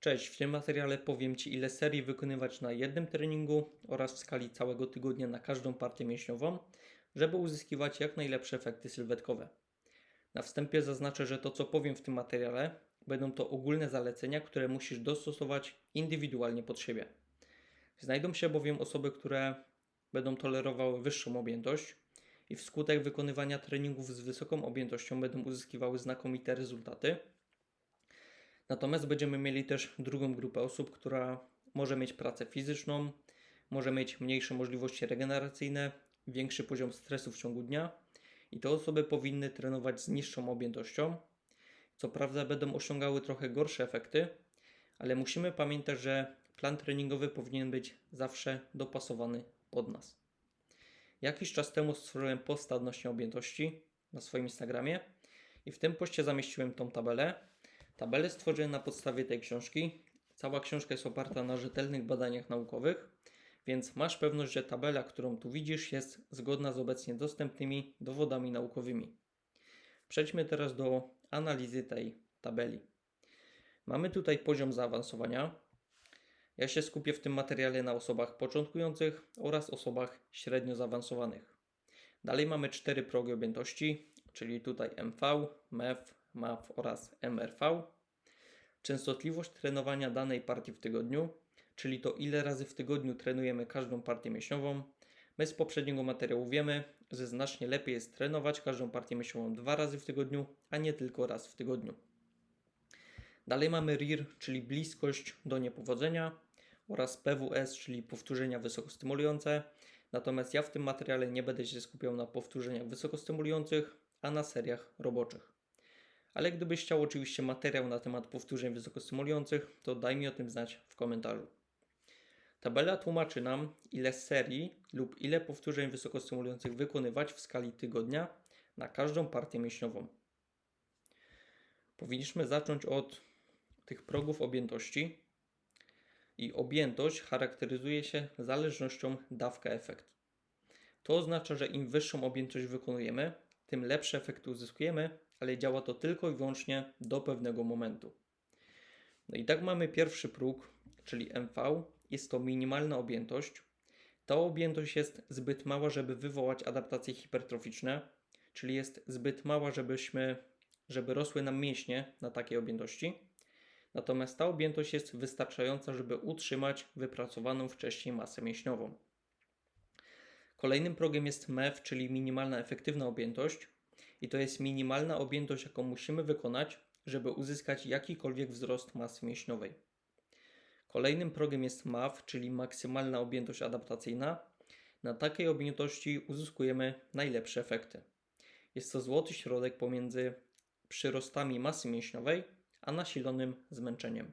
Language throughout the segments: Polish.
Cześć, w tym materiale powiem Ci ile serii wykonywać na jednym treningu oraz w skali całego tygodnia na każdą partię mięśniową, żeby uzyskiwać jak najlepsze efekty sylwetkowe. Na wstępie zaznaczę, że to co powiem w tym materiale będą to ogólne zalecenia, które musisz dostosować indywidualnie pod siebie. Znajdą się bowiem osoby, które będą tolerowały wyższą objętość i wskutek wykonywania treningów z wysoką objętością będą uzyskiwały znakomite rezultaty. Natomiast będziemy mieli też drugą grupę osób, która może mieć pracę fizyczną, może mieć mniejsze możliwości regeneracyjne, większy poziom stresu w ciągu dnia i te osoby powinny trenować z niższą objętością. Co prawda będą osiągały trochę gorsze efekty, ale musimy pamiętać, że plan treningowy powinien być zawsze dopasowany pod nas. Jakiś czas temu stworzyłem posta odnośnie objętości na swoim Instagramie i w tym poście zamieściłem tą tabelę. Tabelę stworzyłem na podstawie tej książki. Cała książka jest oparta na rzetelnych badaniach naukowych, więc masz pewność, że tabela, którą tu widzisz, jest zgodna z obecnie dostępnymi dowodami naukowymi. Przejdźmy teraz do analizy tej tabeli. Mamy tutaj poziom zaawansowania. Ja się skupię w tym materiale na osobach początkujących oraz osobach średnio zaawansowanych. Dalej mamy cztery progi objętości, czyli tutaj MV, MEV, MAV oraz MRV. Częstotliwość trenowania danej partii w tygodniu, czyli to ile razy w tygodniu trenujemy każdą partię mięśniową. My z poprzedniego materiału wiemy, że znacznie lepiej jest trenować każdą partię mięśniową dwa razy w tygodniu, a nie tylko raz w tygodniu. Dalej mamy RIR, czyli bliskość do niepowodzenia oraz PWS, czyli powtórzenia wysokostymulujące. Natomiast ja w tym materiale nie będę się skupiał na powtórzeniach wysokostymulujących, a na seriach roboczych. Ale gdybyś chciał oczywiście materiał na temat powtórzeń wysokostymulujących, to daj mi o tym znać w komentarzu. Tabela tłumaczy nam, ile serii lub ile powtórzeń wysokostymulujących wykonywać w skali tygodnia na każdą partię mięśniową. Powinniśmy zacząć od tych progów objętości. I objętość charakteryzuje się zależnością dawka-efekt. To oznacza, że im wyższą objętość wykonujemy, tym lepsze efekty uzyskujemy, ale działa to tylko i wyłącznie do pewnego momentu. No i tak mamy pierwszy próg, czyli MV. Jest to minimalna objętość. Ta objętość jest zbyt mała, żeby wywołać adaptacje hipertroficzne, czyli jest zbyt mała, żebyśmy, żeby rosły nam mięśnie na takiej objętości. Natomiast ta objętość jest wystarczająca, żeby utrzymać wypracowaną wcześniej masę mięśniową. Kolejnym progiem jest MEF, czyli minimalna efektywna objętość. I to jest minimalna objętość, jaką musimy wykonać, żeby uzyskać jakikolwiek wzrost masy mięśniowej. Kolejnym progiem jest MAF, czyli maksymalna objętość adaptacyjna. Na takiej objętości uzyskujemy najlepsze efekty. Jest to złoty środek pomiędzy przyrostami masy mięśniowej a nasilonym zmęczeniem.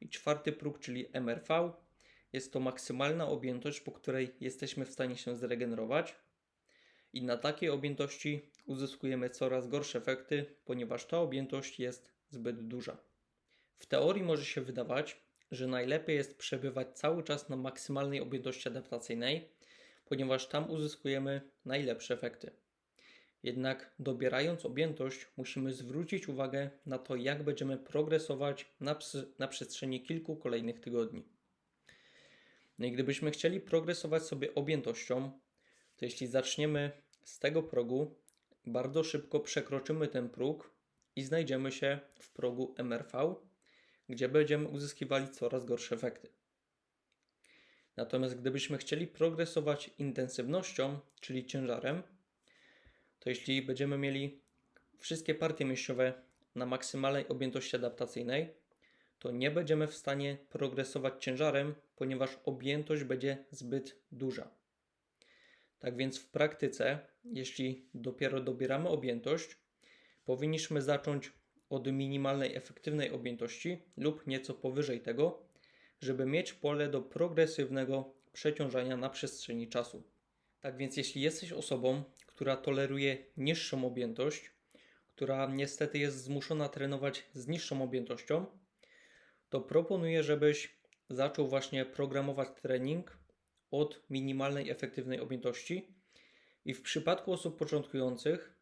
I czwarty próg, czyli MRV, jest to maksymalna objętość, po której jesteśmy w stanie się zregenerować. I na takiej objętości uzyskujemy coraz gorsze efekty, ponieważ ta objętość jest zbyt duża. W teorii może się wydawać, że najlepiej jest przebywać cały czas na maksymalnej objętości adaptacyjnej, ponieważ tam uzyskujemy najlepsze efekty. Jednak dobierając objętość, musimy zwrócić uwagę na to, jak będziemy progresować na, na przestrzeni kilku kolejnych tygodni. No gdybyśmy chcieli progresować sobie objętością, to jeśli zaczniemy z tego progu, bardzo szybko przekroczymy ten próg i znajdziemy się w progu MRV, gdzie będziemy uzyskiwali coraz gorsze efekty. Natomiast gdybyśmy chcieli progresować intensywnością, czyli ciężarem, to jeśli będziemy mieli wszystkie partie mięśniowe na maksymalnej objętości adaptacyjnej, to nie będziemy w stanie progresować ciężarem, ponieważ objętość będzie zbyt duża. Tak więc w praktyce, jeśli dopiero dobieramy objętość, powinniśmy zacząć od minimalnej efektywnej objętości lub nieco powyżej tego, żeby mieć pole do progresywnego przeciążania na przestrzeni czasu. Tak więc jeśli jesteś osobą, która toleruje niższą objętość, która niestety jest zmuszona trenować z niższą objętością, to proponuję, żebyś zaczął właśnie programować trening od minimalnej efektywnej objętości. I w przypadku osób początkujących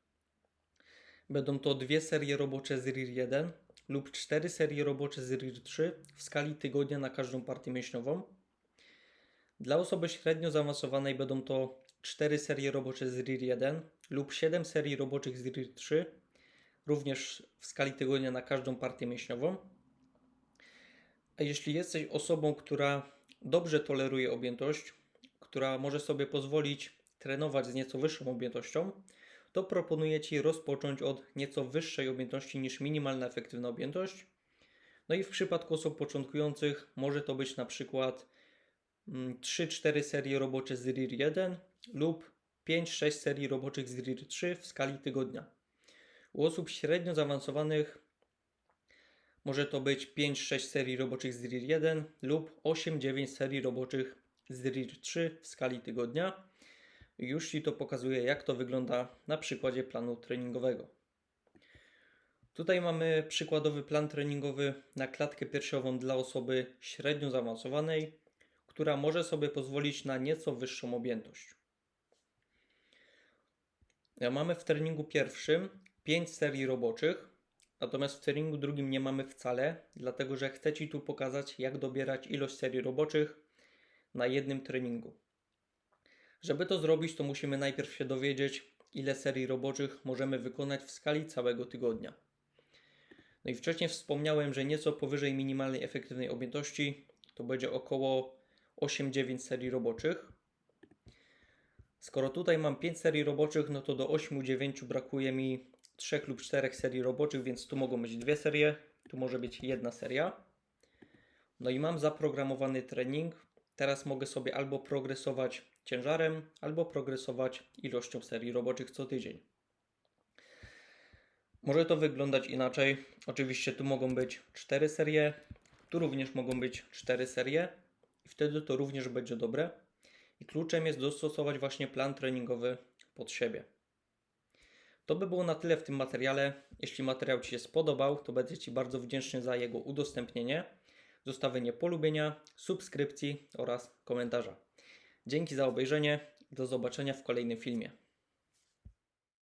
będą to dwie serie robocze z RIR 1 lub 4 serie robocze z RIR 3 w skali tygodnia na każdą partię mięśniową. Dla osoby średnio zaawansowanej będą to 4 serie robocze z RIR 1 lub 7 serii roboczych z RIR 3, również w skali tygodnia na każdą partię mięśniową. A jeśli jesteś osobą, która dobrze toleruje objętość, która może sobie pozwolić trenować z nieco wyższą objętością, to proponuję Ci rozpocząć od nieco wyższej objętości niż minimalna efektywna objętość. No i w przypadku osób początkujących może to być na przykład mm, 3-4 serie robocze z RIR 1 lub 5-6 serii roboczych z RIR 3 w skali tygodnia. U osób średnio zaawansowanych może to być 5-6 serii roboczych z RIR 1 lub 8-9 serii roboczych z RIR 3 w skali tygodnia. Już Ci to pokazuję, jak to wygląda na przykładzie planu treningowego. Tutaj mamy przykładowy plan treningowy na klatkę piersiową dla osoby średnio zaawansowanej, która może sobie pozwolić na nieco wyższą objętość. Mamy w treningu pierwszym 5 serii roboczych, natomiast w treningu drugim nie mamy wcale, dlatego że chcę Ci tu pokazać, jak dobierać ilość serii roboczych na jednym treningu. Żeby to zrobić, to musimy najpierw się dowiedzieć, ile serii roboczych możemy wykonać w skali całego tygodnia. No i wcześniej wspomniałem, że nieco powyżej minimalnej efektywnej objętości to będzie około 8-9 serii roboczych. Skoro tutaj mam 5 serii roboczych, no to do 8-9 brakuje mi 3 lub 4 serii roboczych, więc tu mogą być dwie serie, tu może być jedna seria. No i mam zaprogramowany trening. Teraz mogę sobie albo progresować ciężarem, albo progresować ilością serii roboczych co tydzień. Może to wyglądać inaczej. Oczywiście tu mogą być 4 serie, tu również mogą być 4 serie i wtedy to również będzie dobre. I kluczem jest dostosować właśnie plan treningowy pod siebie. To by było na tyle w tym materiale. Jeśli materiał Ci się spodobał, to będę Ci bardzo wdzięczny za jego udostępnienie, zostawienie polubienia, subskrypcji oraz komentarza. Dzięki za obejrzenie. Do zobaczenia w kolejnym filmie.